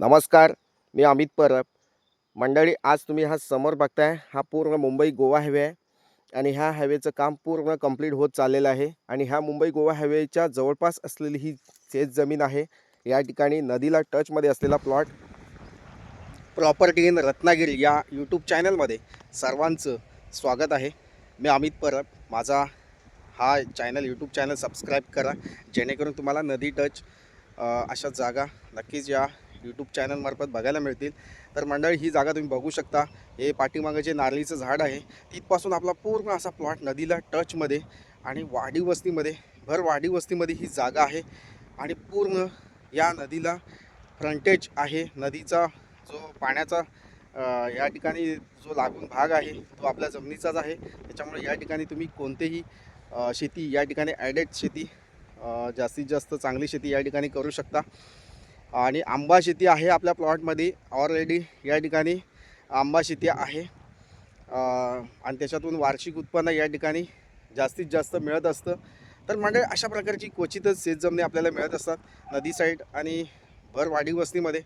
नमस्कार मी अमित परब. मंडळी आज तुम्ही हा समोर बघताय हा पूर्ण मुंबई गोवा हायवे आहे आणि ह्या हायवेचं काम पूर्ण कंप्लीट होत चाललेलं आहे आणि ह्या मुंबई गोवा हायवेच्या जवळपास असलेली ही शेत जमीन आहे. या ठिकाणी नदीला टचमध्ये असलेला प्लॉट प्रॉपर्टी इन रत्नागिरी या यूट्यूब चॅनलमध्ये सर्वांचं स्वागत आहे. मी अमित परब. माझा हा चॅनल यूट्यूब चॅनल सबस्क्राईब करा जेणेकरून तुम्हाला नदी टच अशा जागा नक्कीच या यूट्यूब चॅनलमार्फत बघायला मिळतील. तर मंडळी ही जागा तुम्ही बघू शकता. हे पाठीमागं जे नारळीचं झाड आहे तिथपासून आपला पूर्ण असा प्लॉट नदीला टचमध्ये आणि वाडी वस्तीमध्ये भर वाडी वस्तीमध्ये ही जागा आहे. आणि पूर्ण या नदीला फ्रंटेज आहे. नदीचा जो पाण्याचा या ठिकाणी जो लागून भाग आहे तो आपल्या जमिनीचाच आहे. त्याच्यामुळे या ठिकाणी तुम्ही कोणतेही शेती या ठिकाणी ॲडेड शेती जास्तीत जास्त चांगली शेती या ठिकाणी करू शकता. आणि आंबा शेती आहे आपल्या प्लॉटमध्ये. ऑलरेडी या ठिकाणी आंबा शेती आहे. आणि त्याच्यातून वार्षिक उत्पन्न या ठिकाणी जास्तीत जास्त मिळत असतं. तर म्हणजे अशा प्रकारची क्वचितच शेतजमनी आपल्याला मिळत असतात. नदी साईड आणि भर वाडी वस्तीमध्ये.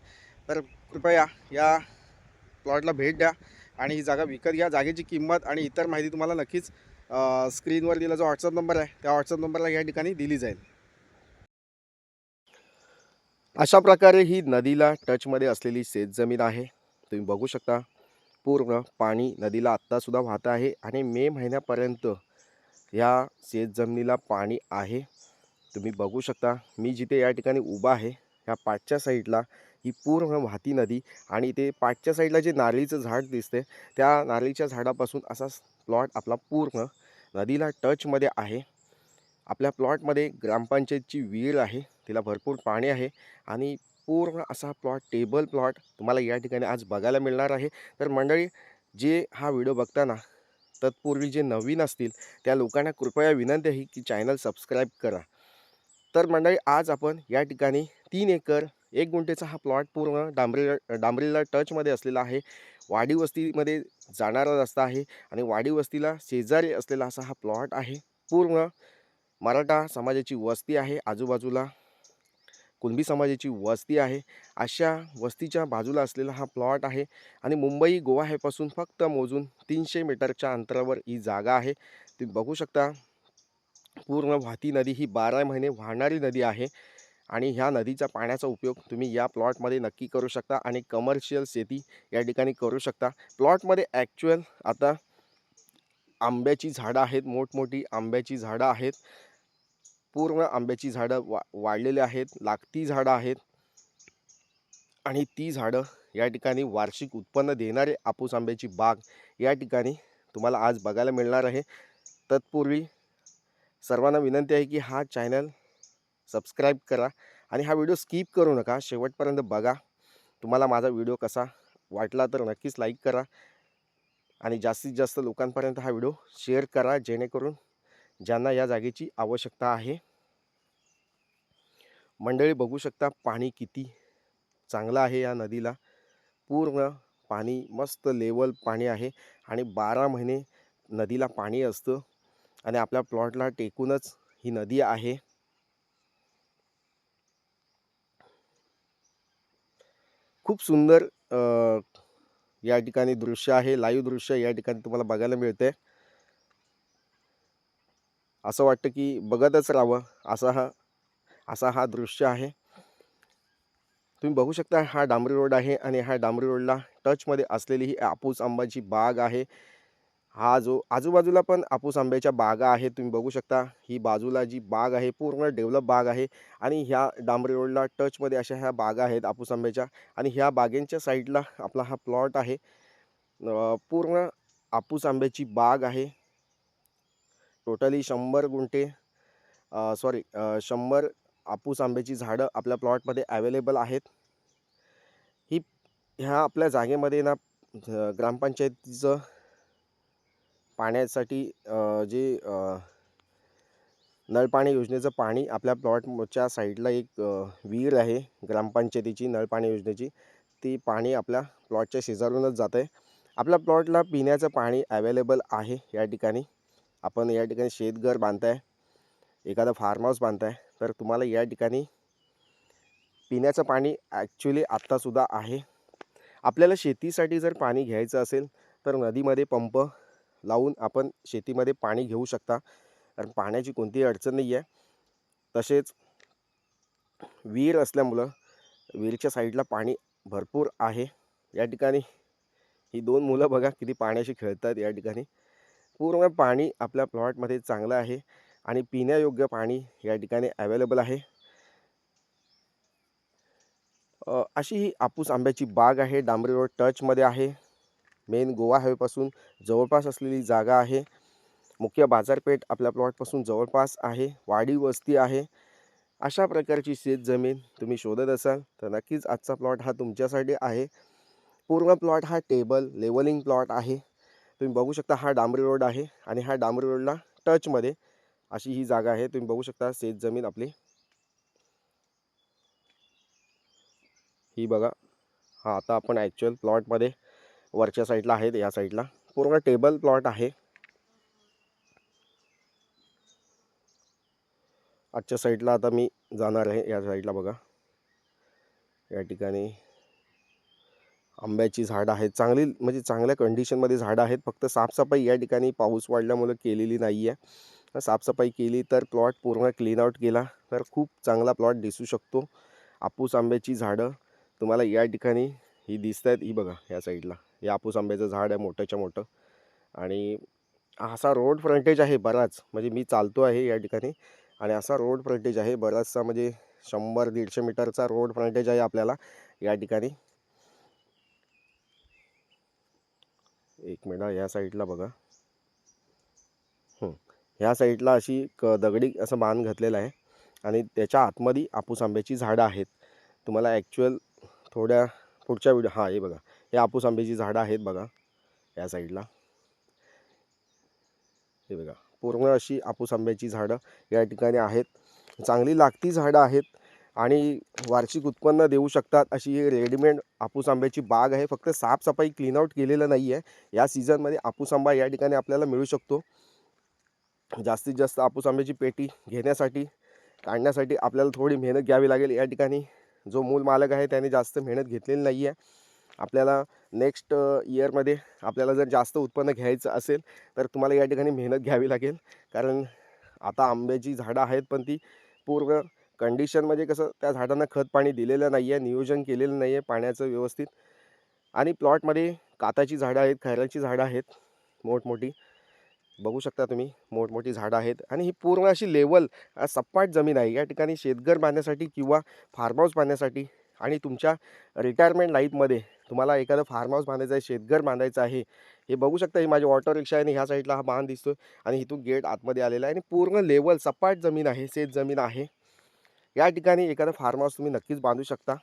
तर कृपया या प्लॉटला भेट द्या आणि ही जागा विकत घ्या. जागेची किंमत आणि इतर माहिती तुम्हाला नक्कीच स्क्रीनवर दिला जो व्हॉट्सअप नंबर आहे त्या व्हॉट्सअप नंबरला या ठिकाणी दिली जाईल. अशा प्रकारे ही नदीला टचमध्ये असलेली शेतजमीन आहे. तुम्ही बघू शकता पूर्ण पाणी नदीला आत्तासुद्धा वाहत आहे आणि मे महिन्यापर्यंत या शेतजमिनीला पाणी आहे. तुम्ही बघू शकता मी जिथे या ठिकाणी उभा आहे ह्या पाठच्या साईडला ही पूर्ण वाहती नदी आणि ते पाठच्या साईडला जे नारळीचं झाड दिसते त्या नारळीच्या झाडापासून असा प्लॉट आपला पूर्ण नदीला टचमध्ये आहे. आपल्या प्लॉटमध्ये ग्रामपंचायतची विहीर आहे तिला भरपूर पाणी आहे आणि पूर्ण असा प्लॉट टेबल प्लॉट तुम्हाला या ठिकाणी आज बघायला मिळणार आहे. तर मंडळी जे हा व्हिडिओ बघताना तत्पूर्वी जे नवीन असतील त्या लोकांना कृपया विनंती आहे की चॅनल सबस्क्राईब करा. तर मंडळी आज आपण या ठिकाणी तीन एकर एक गुंठेचा हा प्लॉट पूर्ण डांबरी डांबरीला टचमध्ये असलेला आहे. वाडी वस्तीमध्ये जाणारा रस्ता आहे आणि वाडी वस्तीला शेजारी असलेला असा हा प्लॉट आहे. पूर्ण मराठा समाजाची वस्ती आहे आजूबाजूला. कुणबी समाजाची वस्ती आहे. अशा वस्तीच्या बाजूला असलेला हा प्लॉट आहे आणि मुंबई गोवा हेपासून फक्त मोजून तीनशे मीटरच्या अंतरावर ही जागा आहे. तुम्ही बघू शकता पूर्ण वाहती नदी ही बारा महिने वाहणारी नदी आहे आणि ह्या नदीच्या पाण्याचा उपयोग तुम्ही या प्लॉटमध्ये नक्की करू शकता आणि कमर्शियल शेती या ठिकाणी करू शकता. प्लॉटमध्ये ॲक्च्युअल आता आंब्याची झाडं आहेत मोठमोठी आंब्याची झाडं आहेत. पूर्ण आंब्याची झाडं वा वाढलेली आहेत. लागती झाडं आहेत. आणि ती झाडं या ठिकाणी वार्षिक उत्पन्न देणारे आपूस आंब्याची बाग या ठिकाणी तुम्हाला आज बघायला मिळणार आहे. तत्पूर्वी सर्वांना विनंती आहे की हा चॅनल सबस्क्राईब करा आणि हा व्हिडिओ स्किप करू नका. शेवटपर्यंत बघा. तुम्हाला माझा व्हिडिओ कसा वाटला तर नक्कीच लाईक करा आणि जास्तीत जास्त लोकांपर्यंत हा व्हिडिओ शेअर करा. जेणेकरून ज्यांना या जागेची आवश्यकता आहे. मंडळी बघू शकता पाणी किती चांगलं आहे या नदीला. पूर्ण पाणी मस्त लेवल पाणी आहे आणि बारा महिने नदीला पाणी असतं आणि आपल्या प्लॉटला टेकूनच ही नदी आहे. खूप सुंदर या ठिकाणी दृश्य आहे. लाईव्ह दृश्य या ठिकाणी तुम्हाला बघायला मिळते असं वाटतं की बघतच राहावं. असा हा असा हा दृश्य आहे. तुम्ही बघू शकता हा डांबरी रोड आहे आणि ह्या डांबरी रोडला टचमध्ये असलेली ही आपूस आंब्याची बाग आहे. हा जो आजूबाजूला पण आपूस आंब्याच्या बागा आहेत. तुम्ही बघू शकता ही बाजूला जी बाग आहे पूर्ण डेव्हलप बाग आहे आणि ह्या डांबरी रोडला टचमध्ये अशा ह्या बागा आहेत आपूस आंब्याच्या आणि ह्या बागेंच्या साईडला आपला हा प्लॉट आहे. पूर्ण आपूस आंब्याची बाग आहे. टोटली शंभर गुंठे सॉरी शंभर आपूस आंब्याची झाडं आपल्या प्लॉटमध्ये अवेलेबल आहेत. ही ह्या आपल्या जागेमध्ये ना ग्रामपंचायतीचं पाण्यासाठी जे नळपाणी योजनेचं पाणी आपल्या प्लॉटच्या साईडला एक विहीर आहे ग्रामपंचायतीची नळपाणी योजनेची. ती पाणी आपल्या प्लॉटच्या शेजारूनच जातं आहे आपल्या प्लॉटला पिण्याचं पाणी अवेलेबल आहे या ठिकाणी. आपण या ठिकाणी शेतघर बांधताय एखादा फार्म हाऊस बांधताय तर तुम्हाला या ठिकाणी पिण्याचं पाणी ॲक्च्युली आत्तासुद्धा आहे. आपल्याला शेतीसाठी जर पाणी घ्यायचं असेल तर नदीमध्ये पंप लावून आपण शेतीमध्ये पाणी घेऊ शकता. कारण पाण्याची कोणतीही अडचण नाही आहे तसेच विहीर असल्यामुळं विहीरच्या साईडला पाणी भरपूर आहे. या ठिकाणी ही दोन मुलं बघा किती पाण्याशी खेळतात या ठिकाणी. पूर्ण पाणी आपल्या प्लॉटमध्ये चांगलं आहे आणि पिण्यायोग्य पाणी या ठिकाणी अवेलेबल आहे. अशी ही आपूस आंब्याची बाग आहे. डांबरी रोड टचमध्ये आहे. मेन गोवा हायवेपासून जवळपास असलेली जागा आहे. मुख्य बाजारपेठ आपल्या प्लॉटपासून जवळपास आहे. वाडी वस्ती आहे. अशा प्रकारची शेतजमीन तुम्ही शोधत असाल तर नक्कीच आजचा प्लॉट हा तुमच्यासाठी आहे. पूर्ण प्लॉट हा टेबल लेवलिंग प्लॉट आहे. तुम्ही बघू शकता हा डांबरी रोड आहे आणि हा डांबरी रोडला टचमध्ये अशी ही जागा आहे. तुम्ही बघू शकता शेत जमीन आपली. ही बघा. हा आता आपण ॲक्च्युअल प्लॉटमध्ये वरच्या साईडला आहेत या साईडला पूर्ण टेबल प्लॉट आहे. आजच्या साईडला आता मी जाणार आहे या साईडला बघा. या ठिकाणी आंब्याची झाडं आहेत. चांगली म्हणजे चांगल्या कंडिशनमध्ये झाडं आहेत. फक्त साफसफाई या ठिकाणी पाऊस वाढल्यामुळं केलेली नाही आहे साफसफाई केली तर प्लॉट पूर्ण क्लीन आउट केला तर खूप चांगला प्लॉट दिसू शकतो. आपूस आंब्याची झाडं तुम्हाला या ठिकाणी ही दिसत आहेत ही बघा या साईडला हे आपूस आंब्याचं झाड आहे मोठ्याच्या मोठं. आणि असा रोड फ्रंटेज आहे बराच. म्हणजे मी चालतो आहे या ठिकाणी. आणि असा रोड फ्रंटेज आहे बराचसा म्हणजे शंभर दीडशे मीटरचा रोड फ्रंटेज आहे आपल्याला या ठिकाणी. एक मिनिट या साईडला बघा. ह्या साईडला अशी क दगडी असं बांध घातलेलं आहे आणि त्याच्या आतमध्ये आपूस आंब्याची झाडं आहेत. तुम्हाला ॲक्च्युअल थोड्या पुढच्या व्हिडिओ हां हे बघा. हे आपूस आंब्याची झाडं आहेत बघा या साईडला. हे बघा. पूर्ण अशी आपूस आंब्याची झाडं या ठिकाणी आहेत. चांगली लागती झाडं आहेत. आणि वार्षिक उत्पन्न देऊ शकतात अशी रेडीमेड आपूस आंब्याची बाग आहे. फक्त साफसफाई क्लीनआउट केलेलं नाही आहे या सीझनमध्ये आपूस आंबा या ठिकाणी आपल्याला मिळू शकतो. जास्तीत जास्त आपूस आंब्याची पेटी घेण्यासाठी काढण्यासाठी आपल्याला थोडी मेहनत घ्यावी लागेल. या ठिकाणी जो मूल मालक आहे त्याने जास्त मेहनत घेतलेली नाही आहे आपल्याला नेक्स्ट इयरमध्ये आपल्याला जर जास्त उत्पन्न घ्यायचं असेल तर तुम्हाला या ठिकाणी मेहनत घ्यावी लागेल. कारण आता आंब्याची झाडं आहेत पण ती पूर्ण कंडिशन म्हणजे कसं त्या झाडांना खत पाणी दिलेलं नाही आहे नियोजन केलेलं नाही आहे पाण्याचं व्यवस्थित. आणि प्लॉटमध्ये काताची झाडं आहेत खैऱ्याची झाडं आहेत मोठमोठी. बघू शकता तुम्ही मोठमोठी झाडं आहेत. आणि ही पूर्ण अशी लेवल सपाट जमीन आहे. या ठिकाणी शेतघर बांधण्यासाठी किंवा फार्म हाऊस बांधण्यासाठी आणि तुमच्या रिटायरमेंट लाईफमध्ये तुम्हाला एखादं फार्म हाऊस बांधायचं आहे शेतघर बांधायचं आहे हे बघू शकता ही माझी ऑटो रिक्षा आहे आणि ह्या साईडला हा बांध दिसतो आणि इथून गेट आतमध्ये आलेला आहे. आणि पूर्ण लेवल सपाट जमीन आहे शेत जमीन आहे. या ठिकाणी एखादं फार्म हाऊस तुम्ही नक्कीच बांधू शकता.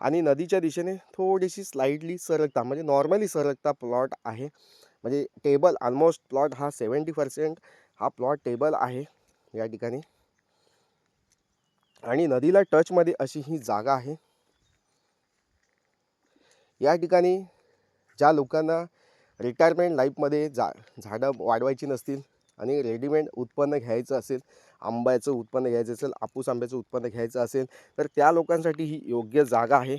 आणि नदीच्या दिशेने थोडीशी स्लाईडली सरकता म्हणजे नॉर्मली सरकता प्लॉट आहे. म्हणजे टेबल ऑलमोस्ट प्लॉट हा सेवन्टी पर्सेंट हा प्लॉट टेबल आहे या ठिकाणी. आणि नदीला टचमध्ये अशी ही जागा आहे. या ठिकाणी ज्या लोकांना रिटायरमेंट लाईफमध्ये जा झाडं वाढवायची नसतील आणि रेडीमेड उत्पन्न घ्यायचं असेल आंब्याचं उत्पन्न घ्यायचं असेल आपूस आंब्याचं उत्पन्न घ्यायचं असेल तर त्या लोकांसाठी ही योग्य जागा आहे.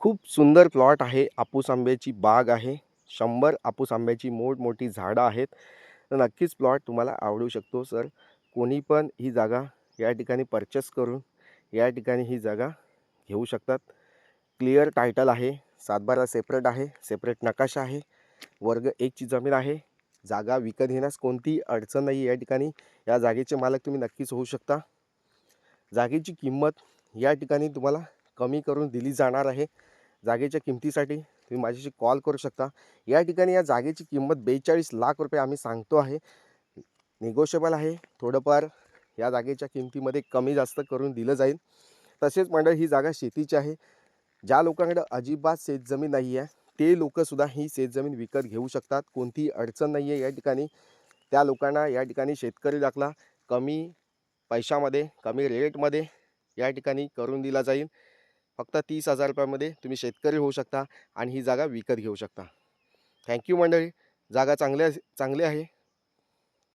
खूप सुंदर प्लॉट आहे आपूस आंब्याची बाग आहे शंभर आपूस आंब्याची मोठमोठी झाडं आहेत. तर नक्कीच प्लॉट तुम्हाला आवडू शकतो सर. कोणी पण ही जागा या ठिकाणी परचेस करून या ठिकाणी ही जागा घेऊ शकतात. क्लिअर टायटल आहे. सातबारा सेपरेट आहे सेपरेट नकाशा आहे. वर्ग एकची जमीन आहे. जागा विकत घेण्यास कोणतीही अडचण नाही या ठिकाणी या जागेचे मालक तुम्ही नक्कीच होऊ शकता. जागेची किंमत या ठिकाणी तुम्हाला कमी करून दिली जाणार आहे. जागेच्या किमतीसाठी तुम्ही माझ्याशी कॉल करू शकता. या ठिकाणी या जागेची किंमत बेचाळीस लाख रुपये आम्ही सांगतो आहे. निगोशिएबल आहे. थोडंफार या जागेच्या किमतीमध्ये कमी जास्त करून दिलं जाईल. तसेच मंडळ ही जागा शेतीची आहे. ज्या लोकांकडे अजिबात शेतजमीन नाही आहे ते लोकंसुद्धा ही शेतजमीन विकत घेऊ शकतात. कोणतीही अडचण नाही आहे या ठिकाणी. त्या लोकांना या ठिकाणी शेतकरी दाखला कमी पैशामध्ये कमी रेटमध्ये या ठिकाणी करून दिला जाईल. फक्त तीस हजार रुपयामध्ये तुम्ही शेतकरी होऊ शकता आणि ही जागा विकत घेऊ शकता. थँक्यू मंडळी. जागा चांगल्या चांगली आहे.